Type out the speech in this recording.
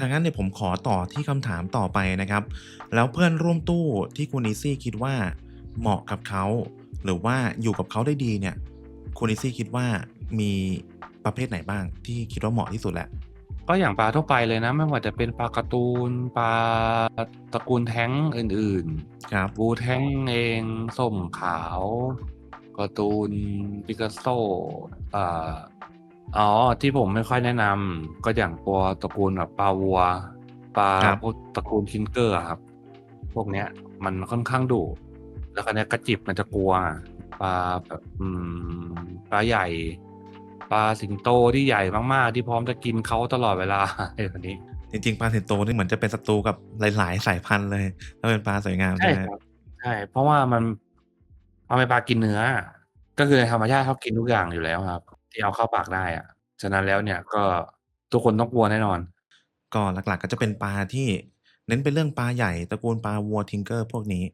ถ้างั้นเนี่ยผมขอต่อที่คำถามต่อไปนะครับ แล้วเพื่อนร่วมตู้ที่คุณ Easy คิดว่าเหมาะกับเขา หรือว่าอยู่กับเขาได้ดีเนี่ย คุณ Easy คิดว่ามีประเภทไหนบ้างที่คิดว่าเหมาะที่สุดแล้ว?ก็อย่างปลาทั่วไปเลยนะ ไม่ว่าจะเป็นปลาการ์ตูนปลาตระกูลแท้งอื่นครับๆ Blue Tank เองส้มขาวการ์ตูน Picasso อ่า อ๋อ ที่ผมไม่ค่อยแนะนำก็อย่างตัวตระกูลแบบปลาวัว ปลาครับ พวกตระกูล Tinker อะครับ พวกเนี้ย มันค่อนข้างดุแล้วคราวเนี้ยกระจิบมันจะกลัวปลาแบบอืมปลาใหญ่ ปลาสิงโตที่ใหญ่มากๆ ที่พร้อมจะกินเขาตลอดเวลาอะไรแบบนี้ จริงๆปลาสิงโตนี่เหมือนจะเป็นศัตรูกับหลายๆ สายพันธุ์เลย ถ้าเป็นปลาสวยงามใชใช่่ไหมครัครับบใช่ เพราะว่ามันมันเป็นปลากินเนื้อ ก็คือในธรรมชาติเขากินทุกอย่างอยู่แล้วครับ ที่เอาเข้าปากได้อะ ฉะนั้นแล้วเนี่ย ก็ทุกคนต้องกลัวแน่นอน ก็หลัก ๆ ก็จะเป็นปลาที่ เน้นเป็นเรื่องปลาใหญ่ ตระกูลปลาวัว Tinker พวกนี้